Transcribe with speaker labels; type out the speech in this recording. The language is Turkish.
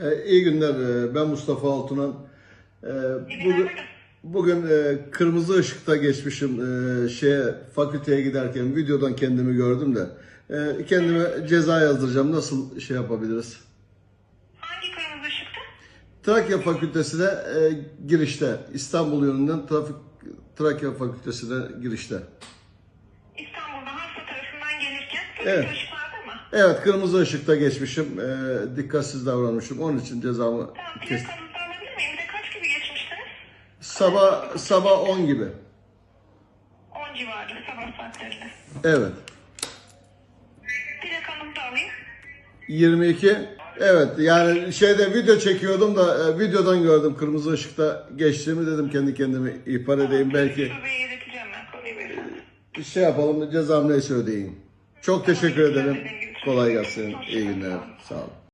Speaker 1: E, iyi günler. e, Ben Mustafa Altunan. E, bugün bugün e, kırmızı ışıkta geçmişim. Şeye fakülteye giderken videodan kendimi gördüm de. Kendime ceza yazdıracağım. Nasıl şey yapabiliriz?
Speaker 2: Hangi kırmızı ışıktı?
Speaker 1: Trakya Fakültesi'ne e, girişte. İstanbul yönünden trafik Trakya Fakültesi'ne girişte.
Speaker 2: İstanbul'da hasta tarafından gelirken
Speaker 1: Evet. Evet kırmızı ışıkta geçmişim. E, dikkatsiz davranmışım. Onun için cezamı
Speaker 2: Tamam
Speaker 1: kestim.
Speaker 2: plakanızı alabilir miyim? Bir de kaç gibi geçmiştiniz?
Speaker 1: Sabah sabah 10 gibi.
Speaker 2: 10 civarı sabah saatlerinde.
Speaker 1: Evet.
Speaker 2: Plakanızı da alayım.
Speaker 1: 22. Evet yani şeyde video çekiyordum da e, videodan gördüm kırmızı ışıkta geçtiğimi dedim kendi kendime ihbar edeyim belki
Speaker 2: Şubeye ileteceğim ben konuyu beyefendi.
Speaker 1: şey yapalım cezam neyse ödeyeyim. Çok teşekkür ederim. Kolay gelsin. İyi günler. Sağ olun.